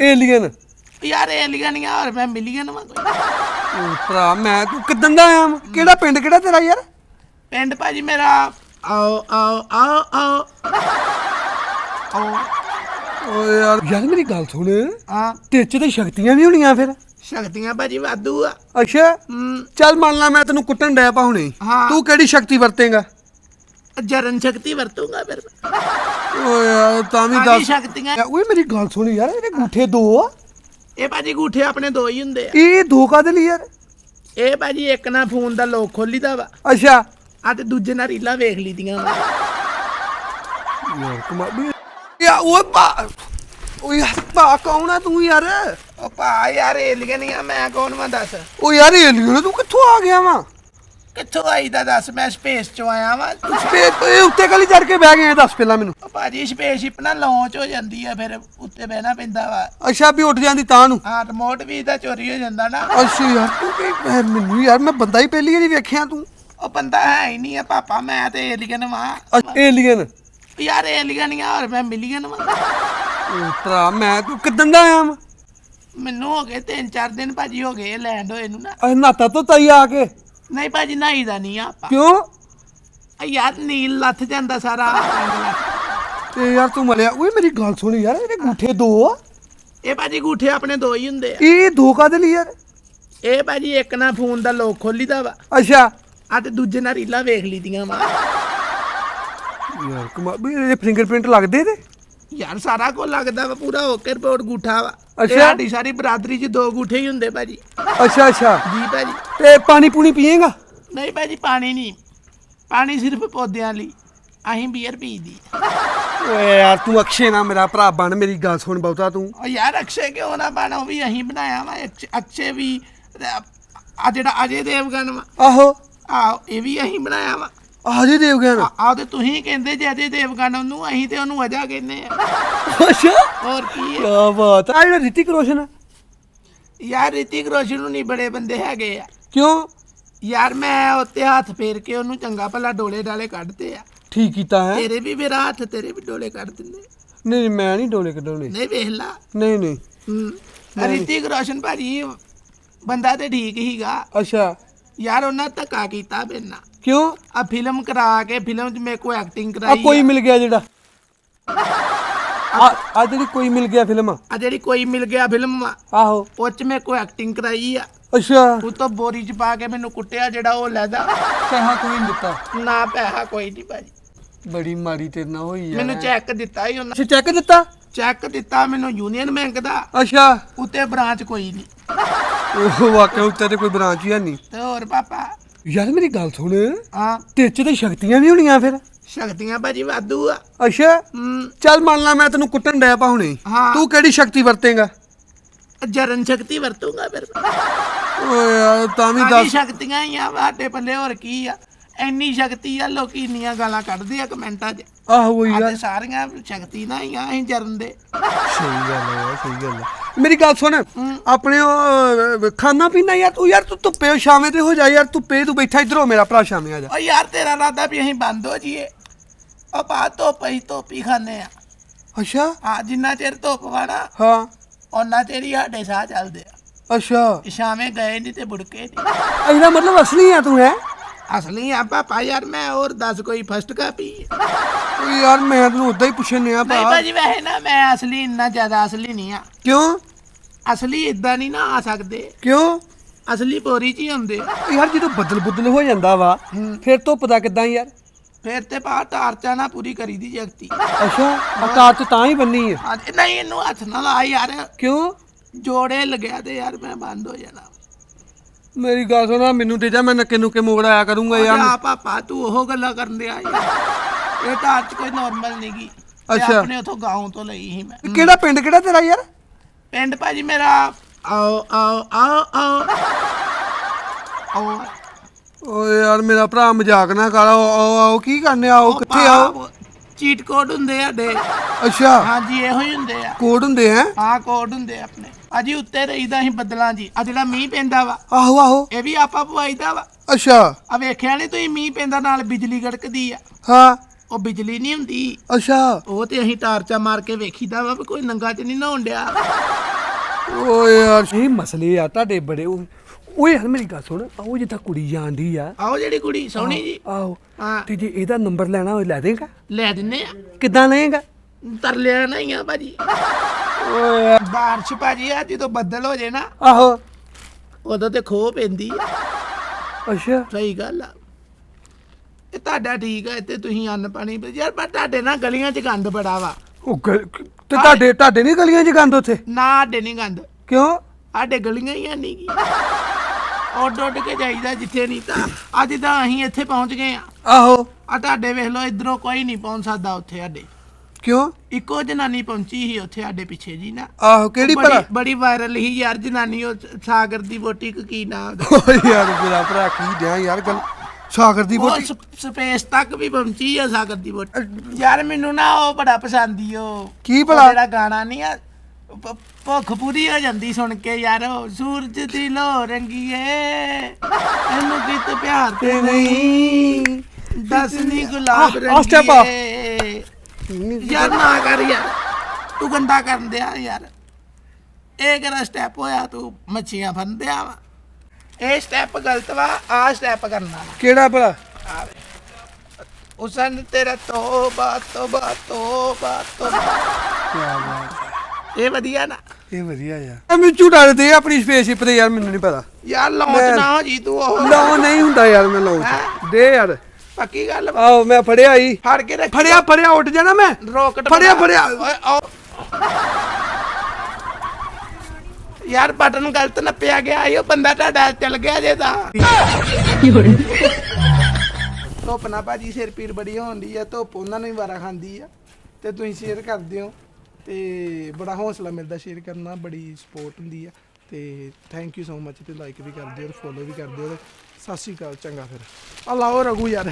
Alien ਯਾਰ alien ਆ ਔਰ ਮੈਂ ਮਿਲੀਅਨ ਵਾਂ ਕੋਈ। ਭਰਾ ਮੈਂ ਤੂੰ ਕਿੱਦਣ ਦਾ ਆਇਆ ਵਾਂ? ਕਿਹੜਾ ਪਿੰਡ ਕਿਹੜਾ ਤੇਰਾ ਯਾਰ? ਪਿੰਡ ਭਾਜੀ ਮੇਰਾ ਆਓ ਆਓ ਆਓ ਆਓ। ਆਓ ਓਏ ਯਾਰ ਯਾਰ ਮੇਰੀ ਗੱਲ ਸੁਣ। ਹਾਂ। ਤੇਰੇ ਚ ਤੇ ਸ਼ਕਤੀਆਂ ਵੀ ਹੋਣੀਆਂ ਫਿਰ। ਸ਼ਕਤੀਆਂ ਭਾਜੀ ਵਾਧੂ ਆ। ਅੱਛਾ। ਹਮ, ਚੱਲ ਮੰਨ ਲਾ ਮੈਂ ਤੈਨੂੰ ਕੁੱਟਣ ਡਿਆ ਪਾ ਹੁਣੇ। ਹਾਂ। ਤੂੰ ਕਿਹੜੀ ਸ਼ਕਤੀ ਵਰਤੇਂਗਾ? ਜਰਨ ਸ਼ਕਤੀ ਵਰਤੂੰਗਾ ਫਿਰ ਮੈਂ। ਓਏ ਯਾਰ ਤਾਂ ਵੀ ਦੱਸ। ਸ਼ਕਤੀਆਂ ਓਏ ਮੇਰੀ ਗੱਲ ਸੁਣ ਯਾਰ ਇਹਦੇ ਗੂਠੇ ਦੋ ਆ। ਇਹ ਭਾਜੀ ਗੂਠੇ ਆਪਣੇ ਦੋ ਹੀ ਹੁੰਦੇ ਆ। ਇਹ ਦੋ ਕਾਦੇ ਲਈ ਯਾਰ? ਇਹ ਭਾਜੀ ਇੱਕ ਨਾ ਫੋਨ ਦਾ ਲੋਕ ਖੋਲੀਦਾ ਵਾ। ਅੱਛਾ। ਆ ਤੇ ਦੂਜੇ ਨਾਲ ਰੀਲਾਂ ਵੇਖ ਲਈਦੀਆਂ ਵਾ। ਯਾਰ ਕਮਾ ਵੀ ਯਾ ਓਏ ਪਾ ਓ ਯਾਰ ਪਾ ਕੌਣ ਆ ਤੂੰ ਯਾਰ? ਉਹ ਭਾ ਯਾਰ ਏਲੀਅਨ ਹੀ ਆ ਮੈਂ ਕੌਣ ਵਾਂ ਦੱਸ। ਓ ਯਾਰ ਏਲੀਅਨ ਤੂੰ ਕਿੱਥੋਂ ਆ ਗਿਆ ਵਾ? ਕਿੱਥੋਂ ਆਈ ਦਾ ਦੱਸ? ਮੈਂ ਸਪੇਸ ਚੋਂ ਆਇਆ ਵਾਂ। ਇਹ ਉੱਤੇ ਕਲੀ ਚੜ ਕੇ ਬਹਿ ਗਏ ਆ, ਦੱਸ ਪਹਿਲਾਂ ਮੈਨੂੰ। ਉਹ ਭਾਜੀ ਸਪੇਸਸ਼ਿਪ ਨਾ ਲਾਂਚ ਹੋ ਜਾਂਦੀ ਆ ਫਿਰ ਉੱਤੇ ਬਹਿਣਾ ਪੈਂਦਾ ਵਾ। ਅੱਛਾ ਵੀ ਉੱਠ ਜਾਂਦੀ ਤਾਂ ਨੂੰ। ਹਾਂ ਰਿਮੋਟ ਵੀ ਦਾ ਚੋਰੀ ਹੋ ਜਾਂਦਾ ਨਾ। ਅੱਛਾ ਯਾਰ ਤੂੰ ਕੀ ਮੈਂ- ਮੈਨੂੰ ਯਾਰ ਮੈਂ ਬੰਦਾ ਹੀ ਪਹਿਲੀ ਵਾਰੀ ਵੇਖਿਆ ਤੂੰ। ਉਹ ਬੰਦਾ ਹੈ ਹੀ ਨਹੀਂ ਆ ਪਾਪਾ ਮੈਂ ਤੇ ਏਲੀਅਨ ਵਾਂ। ਏਲੀਅਨ ਯਾਰ ਏਲੀਅਨ ਹੀ ਆ ਮੈਂ ਮਿਲੀਅਨ ਵਾਂ। ਭਰਾ ਮੈਂ ਤੂੰ ਕਿੱਦਣ ਦਾ ਆਇਆ ਮੈਨੂੰ ਹੋ ਗਏ ਤਿੰਨ ਚਾਰ ਦਿਨ ਭਾਜੀ ਹੋ ਗਏ ਲੈਂਡ ਹੋਏ ਨੂੰ ਨਾ। ਅਹ ਨਾਤਾ ਤੋਂ ਤਾਈ ਆ ਕੇ। ਨਹੀਂ ਭਾਜੀ ਨਾਈ ਦਾ ਨਹੀਂ ਆ ਆਪਾਂ। ਕਿਉਂ? ਆ ਯਾਰ ਨੀਲ ਲੱਥ ਜਾਂਦਾ ਸਾਰਾ। ਤੇ ਯਾਰ ਤੂੰ ਮਲਿਆ ਓਏ ਮੇਰੀ ਗੱਲ ਸੁਣ ਯਾਰ ਇਹਦੇ ਗੂਠੇ ਦੋ ਆ। ਇਹ ਭਾਜੀ ਗੂਠੇ ਆਪਣੇ ਦੋ ਹੀ ਹੁੰਦੇ ਆ। ਇਹ ਦੋ ਕਾਦੇ ਲਈ ਯਾਰ ਇਹ ਭਾਜੀ ਇੱਕ ਨਾ ਫੋਨ ਦਾ ਲੋਕ ਖੋਲੀਦਾ ਵਾ। ਅੱਛਾ। ਆ ਤੇ ਦੂਜੇ ਨਾਲ ਰੀਲਾਂ ਵੇਖ ਲਈਦੀਆਂ ਵਾ। ਯਾਰ ਕਮਾ ਵੀ ਇਹਦੇ ਫਿੰਗਰਪ੍ਰਿੰਟ ਲੱਗਦੇ ਤੇ ਯਾਰ ਸਾਰਾ ਕੁਝ ਲੱਗਦਾ ਵਾ ਪੂਰਾ ਓਕੇ ਰਿਪੋਰਟ ਗੂਠਾ ਵਾ। ਅੱਛਾ। ਸਾਡੀ ਸਾਰੀ ਬਰਾਦਰੀ 'ਚ ਦੋ ਗੂਠੇ ਹੀ ਹੁੰਦੇ ਭਾਜੀ। ਅੱਛਾ ਅੱਛਾ। ਜੀ ਭਾਜੀ। ਤੇ ਪਾਣੀ ਪੂਣੀ ਪੀਏਗਾ? ਨਹੀਂ ਭਾਜੀ ਪਾਣੀ ਨਹੀਂ। ਪਾਣੀ ਸਿਰਫ ਪੌਦਿਆਂ ਲਈ। ਅਸੀਂ ਬੀਅਰ ਪੀਦੀ ਓਏ ਯਾਰ ਤੂੰ ਅਕਸ਼ੇ ਨਾ ਮੇਰਾ ਭਰਾ ਬਣ ਮੇਰੀ ਗੱਲ ਸੁਣ ਬਹੁਤਾ ਤੂੰ। ਉਹ ਯਾਰ ਅਕਸ਼ੇ ਕਿਉਂ ਨਾ ਬਣਾ? ਉਹ ਵੀ ਅਸੀਂ ਬਣਾਇਆ ਵਾ। ਅਕਸ਼- ਅਕਸ਼ੇ ਵੀ ਆ ਜਿਹੜਾ ਅਜੇ ਦੇਵਗਨ ਵਾ। ਆਹੋ। ਆ ਇਹ ਵੀ ਅਸੀਂ ਬਣਾਇਆ ਵਾ। ਆਜੇ ਦੇਵ ਗਿਆ ਨਾ ਆ ਤੇ ਤੁਸੀਂ ਕਹਿੰਦੇ ਜੇ ਅਜੇ ਦੇਵਗਨ ਉਹਨੂੰ ਅਸੀਂ ਤੇ ਉਹਨੂੰ ਅਜਾ ਕਹਿੰਦੇ ਆ। ਅੱਛਾ। ਹੋਰ ਕੀ ਹੈ ਕੀ ਬਾਤ ਆ। ਜਿਹੜਾ ਰਿਤਿਕ ਰੋਸ਼ਨ ਆ, ਯਾਰ ਰਿਤਿਕ ਰੋਸ਼ਨ ਨੂੰ ਨਹੀਂ ਬੜੇ ਬੰਦੇ ਹੈਗੇ ਆ। ਕਿਉਂ? ਯਾਰ ਮੈਂ ਉੱਤੇ ਹੱਥ ਫੇਰ ਕੇ ਉਹਨੂੰ ਚੰਗਾ ਭਲਾ ਡੋਲੇ ਡਾਲੇ ਕੱਢਦੇ ਆ। ਠੀਕ ਕੀਤਾ ਹੈ। ਤੇਰੇ ਵੀ ਮੇਰਾ ਹੱਥ ਤੇਰੇ ਵੀ ਡੋਲੇ ਕੱਢ ਦਿੰਦੇ। ਨਹੀਂ ਨਹੀਂ, ਮੈਂ ਨਹੀਂ ਡੋਲੇ ਕਢਾਉਣੇ ਨਹੀਂ ਵੇਖ ਲਾ। ਨਹੀਂ ਨਹੀਂ। ਹੂੰ। ਰਿਤਿਕ ਰੋਸ਼ਨ ਭਾਜੀ ਬੰਦਾ ਤੇ ਠੀਕ ਹੀਗਾ। ਅੱਛਾ। ਯਾਰ ਉਹਨਾਂ ਧੱਕਾ ਕੀਤਾ ਬਿਨਾ ਕਿਉਂ? ਆ ਫਿਲਮ ਕਰਾ ਕੇ ਫਿਲਮ 'ਚ ਮੇਰੇ ਕੋ ਐਕਟਿੰਗ ਆ ਕਰਾਈ ਕੋਈ ਮਿਲ ਗਿਆ ਜਿਹੜਾ? ਆ ਆ ਜਿਹੜੀ ਕੋਈ ਮਿਲ ਗਿਆ ਫਿਲਮ ਆ ਜਿਹੜੀ ਕੋਈ ਮਿਲ ਗਿਆ ਫਿਲਮ ਆਹੋ। ਉਹ 'ਚ ਮੇਰੇ ਕੋ ਐਕਟਿੰਗ ਕਰਾਈ ਆ। ਅੱਛਾ। ਉਹ ਤੋਂ ਬੋਰੀ 'ਚ ਪਾ ਕੇ ਮੈਨੂੰ ਕੁੱਟਿਆ ਜਿਹੜਾ ਉਹ ਲੈਦਾ। ਪੈਸਾ ਕੋਈ ਨਹੀਂ ਦਿੱਤਾ। ਨਾ ਪੈਸਾ ਕੋਈ ਨਹੀਂ ਭਾਜੀ। ਬੜੀ ਮਾੜੀ ਤੇਰੇ ਨਾਲ ਹੋਈ ਯਾਰ ਮੈਨੂੰ ਚੈੱਕ ਦਿੱਤਾ ਹੀ ਉਹਨਾਂ। ਅੱਛਾ ਚੈੱਕ ਦਿੱਤਾ? ਚੈੱਕ ਦਿੱਤਾ ਮੈਨੂੰ ਯੂਨੀਅਨ ਬੈਂਕ ਦਾ। ਅੱਛਾ। ਉੱਤੇ ਬ੍ਰਾਂਚ ਕੋਈ ਨਹੀਂ ਉਹ ਵਾਕਿਆ ਉੱਤੇ ਤੇ ਕੋਈ ਬ੍ਰਾਂਚ ਹੀ ਹੈ ਨਹੀਂ ਤੇ ਹੋਰ ਪਾਪਾ ਯਾਰ ਮੇਰੀ ਗੱਲ ਸੁਣ। ਹਾਂ। ਤੇਰੇ ਚ ਤੇ ਸ਼ਕਤੀਆਂ ਵੀ ਹੋਣੀਆਂ ਫਿਰ। ਸ਼ਕਤੀਆਂ ਭਾਜੀ ਵਾਧੂ ਆ। ਅੱਛਾ। ਹਮ, ਚੱਲ ਮੰਨ ਲਾ ਮੈਂ ਤੈਨੂੰ ਕੁੱਟਣ ਡਿਆ ਪਾ ਹੁਣੇ। ਹਾਂ। ਤੂੰ ਕਿਹੜੀ ਸ਼ਕਤੀ ਵਰਤੇਂਗਾ? ਜਰਨ ਸ਼ਕਤੀ ਵਰਤੂੰਗਾ ਫਿਰ। ਓਏ ਯਾਰ ਤਾਂ ਵੀ ਸਾਡੀ ਦੱਸ। ਸ਼ਕਤੀਆਂ ਹੀ ਆ ਸਾਡੇ ਪੱਲੇ ਹੋਰ ਕੀ ਆ। ਇੰਨੀ ਸ਼ਕਤੀ ਆ ਲੋਕੀ ਇੰਨੀਆਂ ਗਾਲਾਂ ਕੱਢਦੇ ਆ ਕਮੈਂਟਾਂ 'ਚ। ਆਹੋ ਆ ਯਾਰ ਸਾਰੀਆਂ ਸ਼ਕਤੀ ਨਾ ਹੀ ਆ ਅਸੀਂ ਜਰਨ ਦੇ। ਸਹੀ ਗੱਲ ਹੈ ਯਾਰ ਸਹੀ ਗੱਲ ਹੈ ਮੇਰੀ ਗੱਲ ਸੁਣ। ਆਪਣੇ ਉਹ ਖਾਣਾ ਪੀਣਾ ਯਾਰ ਤੂੰ ਯਾਰ ਤੂੰ ਧੁੱਪੇ ਛਾਵੇਂ ਤੇ ਹੋ ਜਾ ਯਾਰ ਧੁੱਪੇ ਤੂੰ ਬੈਠਾ ਇਧਰ ਹੋ ਮੇਰਾ ਭਰਾ ਛਾਵੇਂ ਆ ਜਾ। ਓ ਯਾਰ ਤੇਰਾ ਰਾਦਾ ਵੀ ਅਸੀਂ ਬੰਦ ਹੋ ਜੀਏ ਉਹ ਬਾ ਧੁੱਪ ਹੀ ਧੁੱਪ ਹੀ ਖਾਂਦੇ ਆ। ਅੱਛਾ। ਆ ਜਿੰਨਾ ਚਿਰ ਧੁੱਪ ਵਾਣਾ ਹਾਂ। ਉਹਨਾਂ ਚਿਰ ਹੀ ਸਾਡੇ ਸਾਹ ਚੱਲਦੇ ਆ। ਅੱਛਾ। ਸ਼ਾਮੇ ਗਏ ਨਹੀਂ ਤੇ ਬੁੜਕੇ ਨਹੀਂ ਇਹਦਾ ਮਤਲਬ ਅਸਲੀ ਆ ਤੂੰ ਹੈ? ਅਸਲੀ ਆ ਪਾਪਾ ਯਾਰ ਮੈਂ ਹੋਰ ਦੱਸ ਕੋਈ ਫਸਟ ਕਾਪੀ ਓ ਯਾਰ ਮੈਂ ਤੈਨੂੰ ਉਦਾਂ ਹੀ ਪੁੱਛਣ ਆ ਨਹੀਂ ਭਾ ਭਾਜੀ ਵੈਸੇ ਨਾ ਮੈਂ ਅਸਲੀ ਇੰਨਾ ਜ਼ਿਆਦਾ ਅਸਲੀ ਨਹੀਂ ਆ। ਕਿਉਂ? ਅਸਲੀ ਇਦਾਂ ਨਹੀਂ ਨਾ ਆ ਸਕਦੇ। ਕਿਉਂ? ਅਸਲੀ ਪੋਰੀ ਚ ਹੀ ਹੁੰਦੇ। ਆ। ਯਾਰ ਜਦੋਂ ਬੱਦਲ ਬੁੱਦਲ ਹੋ ਜਾਂਦਾ ਵਾ ਫਿਰ ਦਾ ਕਿਦਾਂ ਯਾਰ? ਫਿਰ ਤੇ ਪਾ ਟਾਰਚਾ ਨਾ ਪੂਰੀ ਕਰੀ ਦੀ ਜਗਤੀ। ਅੱਛਾ ਆਕਾਰ ਚ ਤਾਂ ਹੀ ਬੰਨੀ ਆ। ਅੱਜ ਨਹੀਂ ਇਹਨੂੰ ਹੱਥ ਨਾ ਲਾ ਯਾਰ। ਕਿਉਂ? ਜੋੜੇ ਲੱਗਿਆ ਤੇ ਯਾਰ ਮੈਂ ਬੰਦ ਹੋ ਜਾਣਾ। ਮੇਰੀ ਗੱਲ ਸੁਣਾ ਮੈਨੂੰ ਤੇ ਜਾ ਮੈਂ ਨੱਕੇ ਨੁੱਕੇ ਮੋੜ ਆਇਆ ਕਰੂੰਗਾ ਯਾਰ। ਆ ਪਾਪਾ ਤੂੰ ਉਹ ਗੱਲਾਂ ਕਰਨ ਦਿਆ ਇਹ ਟਾਰਚ ਕੋਈ ਨਾਰਮਲ ਨਹੀਂਗੀ ਅੱਛਾ। ਆਪਣੇ ਉਥੋਂ ਗਾਉਂ ਤੋਂ ਲਈ ਸੀ ਮੈਂ। ਕਿਹੜਾ ਪਿੰਡ ਕਿਹੜਾ ਤੇਰਾ ਯਾਰ? ਪਿੰਡ ਭਾਜੀ ਮੇਰਾ ਆਓ ਆਓ ਆਓ ਆਓ। ਆਓ। ਓਏ ਯਾਰ ਮੇਰਾ ਭਰਾ ਮਜ਼ਾਕ ਨਾ ਕਰ ਆਓ ਆਓ ਆਓ ਕੀ ਕਰਨੇ ਆਓ ਕਿੱਥੇ ਆਓ? ਚੀਟ ਕੋਡ ਹੁੰਦੇ ਆ ਸਾਡੇ। ਅੱਛਾ। ਹਾਂਜੀ ਇਹੋ ਹੀ ਹੁੰਦੇ ਆ। ਕੋਡ ਹੁੰਦੇ ਆ? ਹਾਂ ਕੋਡ ਹੁੰਦੇ ਆ ਆਪਣੇ। ਅਜੀ ਉੱਤੇ ਰਹੀਦਾ ਅਸੀਂ ਬੱਦਲਾਂ ਜੀ। ਆ ਜਿਹੜਾ ਮੀਂਹ ਪੈਂਦਾ ਵਾ ਆਹੋ ਆਹੋ। ਇਹ ਵੀ ਆਪਾਂ ਪਵਾਈਦਾ ਵਾ। ਅੱਛਾ। ਆ ਵੇਖਿਆ ਨਹੀਂ ਤੁਸੀਂ ਮੀਂਹ ਪੈਂਦਾ ਨਾਲ ਬਿਜਲੀ ਗੜਕਦੀ ਆ? ਹਾਂ। ਉਹ ਬਿਜਲੀ ਨਹੀਂ ਹੁੰਦੀ। ਅੱਛਾ। ਉਹ ਤੇ ਅਸੀਂ ਟਾਰਚਾ ਮਾਰ ਕੇ ਵੇਖੀਦਾ ਵਾ ਵੀ ਕੋਈ ਨੰਗਾ ਚ ਨਹੀਂ ਨਹਾਉਣ ਡਿਆ। ਓਏ ਯਾਰ। ਇਹ ਮਸਲੇ ਆ ਤੁਹਾਡੇ ਬੜੇ। ਉਹ- ਓਏ ਯਾਰ ਮੇਰੀ ਗੱਲ ਸੁਣ। ਆਓ ਜਿੱਥਾ ਕੁੜੀ ਜਾਂਦੀ ਆ। ਆਓ ਜਿਹੜੀ ਕੁੜੀ ਸੋਹਣੀ ਜੀ। ਆਹੋ ਹਾਂ। ਤੇ ਜੇ ਇਹਦਾ ਨੰਬਰ ਲੈਣਾ ਹੋਏ ਲੈ ਦੇਗਾ? ਲੈ ਦਿੰਨੇ ਆ। ਕਿੱਦਾਂ ਲਏਗਾ? ਤਰਲਿਆ ਨਹੀਂ ਆ ਭਾਜੀ। ਓਏ। ਬਾਰਿਸ਼ ਭਾਜੀ ਆ ਜਦੋਂ ਬੱਦਲ ਹੋ ਜੇ ਨਾ ਆਹੋ। ਉਦੋਂ ਤੇ ਖੋ ਪੈਂਦੀ ਆ। ਅੱਛਾ। ਸਹੀ ਗੱਲ ਆ। ਇਹ ਤੁਹਾਡਾ ਠੀਕ ਆ ਤੇ ਤੁਸੀਂ ਅੰਨ ਪਾਣੀ ਯਾਰ ਪਰ ਤੁਹਾਡੇ ਨਾ ਗਲੀਆਂ 'ਚ ਗੰਦ ਬੜਾ ਵਾ। ਉਹ ਤੇ ਤੁਹਾਡੇ ਤੁਹਾਡੇ ਨਹੀਂ ਗਲੀਆਂ 'ਚ ਗੰਦ ਉੱਥੇ? ਨਾ ਸਾਡੇ ਨਹੀਂ ਗੰਦ। ਕਿਉਂ? ਸਾਡੇ ਗਲੀਆਂ ਹੀ ਨਹੀਂ ਗੀ ਉੱਡ ਉੱਡ ਕੇ ਜਾਈਦਾ ਜਿੱਥੇ ਨਹੀਂ ਤਾਂ। ਅੱਜ ਤਾਂ ਅਸੀਂ ਇੱਥੇ ਪਹੁੰਚ ਗਏ ਆ। ਆਹੋ। ਆ ਤੁਹਾਡੇ ਵੇਖ ਲਓ ਇਧਰੋਂ ਕੋਈ ਨਹੀਂ ਪਹੁੰਚ ਸਕਦਾ ਉੱਥੇ ਸਾਡੇ। ਕਿਉਂ? ਇੱਕੋ ਜਨਾਨੀ ਪਹੁੰਚੀ ਸੀ ਉੱਥੇ ਸਾਡੇ ਪਿੱਛੇ ਜੀ ਨਾ। ਆਹੋ ਕਿਹੜੀ ਭਲਾ? ਬੜੀ ਵਾਇਰਲ ਹੀ ਯਾਰ ਜਨਾਨੀ ਉਹ ਸਾਗਰ ਦੀ ਵੋਟੀ ਕੋ ਕੀ ਨਾਮ ਉਹਦਾ? ਓਏ ਯਾਰ ਮੇਰਾ ਭਰਾ ਕੀ ਦਿਆਂ ਯਾਰ ਗੱਲ। ਸਾਗਰ ਦੀ ਉਹ ਬੋਟੀ ਸਪ- ਸਪੇਸ ਤੱਕ ਵੀ ਪਹੁੰਚੀ ਆ ਸਾਗਰ ਦੀ ਵੋਟੀ ਯਾਰ ਮੈਨੂੰ ਨਾ ਉਹ ਬੜਾ ਪਸੰਦ ਈ ਉਹ। ਕੀ ਉਹ ਭਲਾ? ਜਿਹੜਾ ਗਾਣਾ ਨਹੀਂ ਆ ਭ- ਭੁੱਖ ਪੂਰੀ ਹੋ ਜਾਂਦੀ ਸੁਣ ਕੇ ਯਾਰ ਉਹ। ਸੂਰਜ ਦੀ ਲੋ ਰੰਗੀਏ ਇਹਨੂੰ ਕਿਤੇ ਪਿਆਰ ਤੇ ਨਹੀਂ। ਦਸ ਨਹੀਂ ਗੁਲਾਬ ਆਹ, ਆਹ step ਆ। ਰੰਗੀਏ। ਯਾਰ ਨਾ ਕਰ ਯਾਰ। ਤੂੰ ਗੰਦਾ ਕਰਨ ਦਿਆ ਯਾਰ। ਇਹ ਕਿਹੜਾ ਸਟੈਪ ਹੋਇਆ? ਤੂੰ ਮੱਛੀਆਂ ਫੰਦਿਆ ਵਾ। ਇਹ ਸਟੈਪ ਗਲਤ ਵਾ ਆ ਸਟੈਪ ਕਰਨਾ। ਕਿਹੜਾ ਭਲਾ? ਉਸਨ ਤੇਰਾ ਤੋਬਾ ਤੋਬਾ ਤੋਬਾ ਤੋਬਾ। ਇਹ ਵਧੀਆ ਨਾ। ਇਹ ਵਧੀਆ ਯਾਰ। ਮੈਂ ਝੂਟਾ ਦੇ ਆਪਣੀ ਸਪੇਸਸ਼ਿਪ ਤੇ ਯਾਰ ਮੈਨੂੰ ਨਹੀਂ ਪਤਾ। ਯਾਰ ਲਾਉਂਚ ਮੈਂ- ਨਾ ਹੋ ਜੀ ਤੂੰ ਉਹ। ਨਹੀਂ ਹੁੰਦਾ ਯਾਰ ਮੈਂ ਹੈਂ? ਦੇ ਯਾਰ। ਪੱਕੀ ਗੱਲ। ਆਹੋ ਮੈਂ ਫੜਿਆ ਹੀ ਫੜ ਕੇ ਰੱਖ ਫੜਿਆ ਫੜਿਆ ਉੱਠ ਜਾਣਾ ਮੈਂ ਰੋਕਟ ਫੜਿਆ। ਫੜਿਆ। ਓਏ, ਆਓ। ਯਾਰ ਬਟਨ ਗਲਤ ਨੱਪਿਆ ਗਿਆ ਇਹ ਬੰਦਾ ਤੁਹਾਡਾ ਚੱਲ ਗਿਆ ਜੇ ਤਾਂ ਧੁੱਪ ਨਾ ਭਾਜੀ ਸਿਰ ਪੀੜ ਬੜੀ ਹੋਣਦੀ ਆ ਧੁੱਪ ਉਹਨਾਂ ਨੂੰ ਹੀ ਵਾਰਾ ਖਾਂਦੀ ਆ ਤੇ ਤੁਸੀਂ ਸ਼ੇਅਰ ਕਰਦੇ ਹੋ ਤੇ ਬੜਾ ਹੌਸਲਾ ਮਿਲਦਾ ਸ਼ੇਅਰ ਕਰਨਾ ਬੜੀ ਸਪੋਰਟ ਹੁੰਦੀ ਆ ਤੇ ਥੈਂਕ ਯੂ ਸੋ ਮਚ ਤੇ ਲਾਈਕ ਵੀ ਕਰਦੇ ਹੋ ਫੋਲੋ ਵੀ ਕਰਦੇ ਹੋ ਸਤਿ ਸ਼੍ਰੀ ਅਕਾਲ ਚੰਗਾ ਫਿਰ। ਆ ਲਾਓ ਰਘੂ ਯਾਰ।